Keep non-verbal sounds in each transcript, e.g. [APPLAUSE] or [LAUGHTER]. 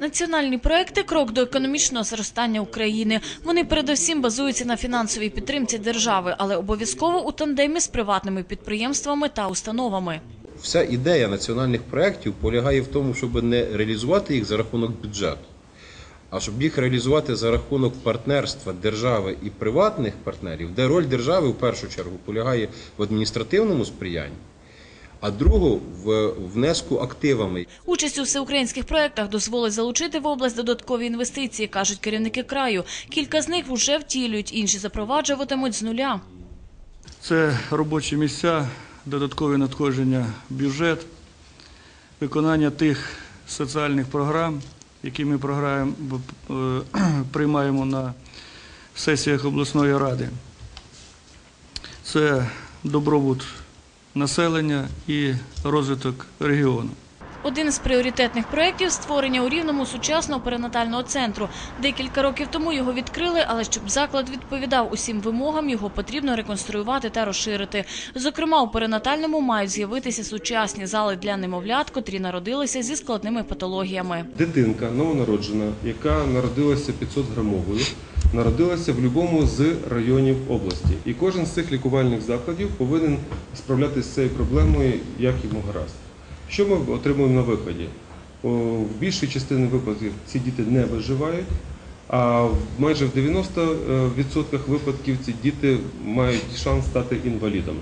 Національні проекти крок до економічного зростання України. Вони передусім базуються на фінансовій підтримці держави, але обов'язково у тандемі з приватними підприємствами та установами. Вся ідея національних проєктів полягає в тому, щоб не реалізувати їх за рахунок бюджету, а щоб їх реалізувати за рахунок партнерства держави і приватних партнерів, де роль держави в першу чергу полягає в адміністративному сприянні, а другу в внеску активами. Участь у всеукраїнських проектах дозволить залучити в область додаткові інвестиції, кажуть керівники краю. Кілька з них вже втілюють, інші запроваджуватимуть з нуля. Це робочі місця, додаткові надходження бюджет, виконання тих соціальних програм, які ми програємо, е, [CLEARS THROAT] приймаємо на сесіях обласної ради. Це добробут населення і розвиток регіону. Один з пріоритетних проєктів – створення у Рівному сучасного перинатального центру. Декілька років тому його відкрили, але щоб заклад відповідав усім вимогам, його потрібно реконструювати та розширити. Зокрема, у перинатальному мають з'явитися сучасні зали для немовлят, котрі народилися зі складними патологіями. Дитинка новонароджена, яка народилася 500 грамовою, народилася в будь-якому з районів області. І кожен з цих лікувальних закладів повинен справлятися з цією проблемою, як йому гаразд. Що ми отримуємо на виході? В більшій частині випадків ці діти не виживають, а майже в 90% випадків ці діти мають шанс стати інвалідами.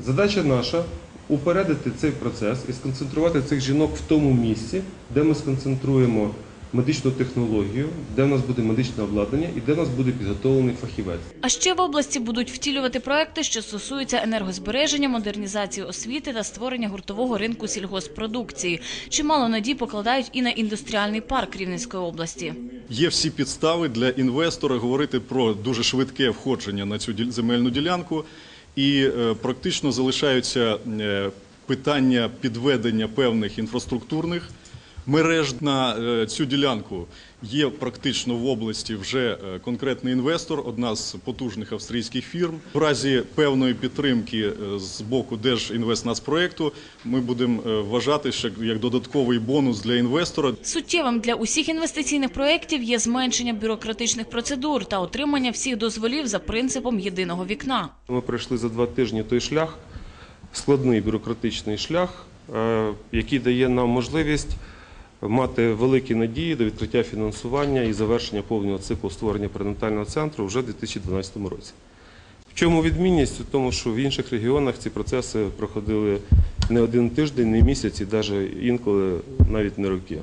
Задача наша упередити цей процес і сконцентрувати цих жінок в тому місці, де ми сконцентруємо медичну технологію, де в нас буде медичне обладнання і де в нас буде підготовлений фахівець. А ще в області будуть втілювати проекти, що стосуються енергозбереження, модернізації освіти та створення гуртового ринку сільгоспродукції. Чимало надій покладають і на індустріальний парк Рівненської області. Є всі підстави для інвестора говорити про дуже швидке входження на цю земельну ділянку, і е, практично залишаються е, питання підведення певних інфраструктурних мереж на е, цю ділянку. Є практично в області вже е, конкретний інвестор, одна з потужних австрійських фірм. В разі певної підтримки е, з боку Держінвестнацпроекту ми будемо вважати, що як додатковий бонус для інвестора Суттєвим для усіх інвестиційних проєктів є зменшення бюрократичних процедур та отримання всіх дозволів за принципом єдиного вікна. Ми пройшли за два тижні той шлях, складний бюрократичний шлях, який дає нам можливість мати великі надії до відкриття фінансування і завершення повного циклу створення перинатального центру вже в 2012 році. В чому відмінність? У тому, що в інших регіонах ці процеси проходили не один тиждень, не місяць і навіть інколи навіть не роки.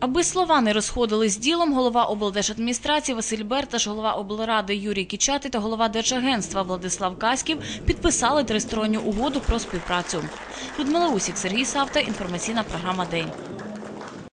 Аби слова не розходились ділом, голова облдержадміністрації Василь Берташ, голова облради Юрій Кічати та голова Держагентства Владислав Каськів підписали тристоронню угоду про співпрацю. Людмила Усік, Сергій Савта, інформаційна програма День.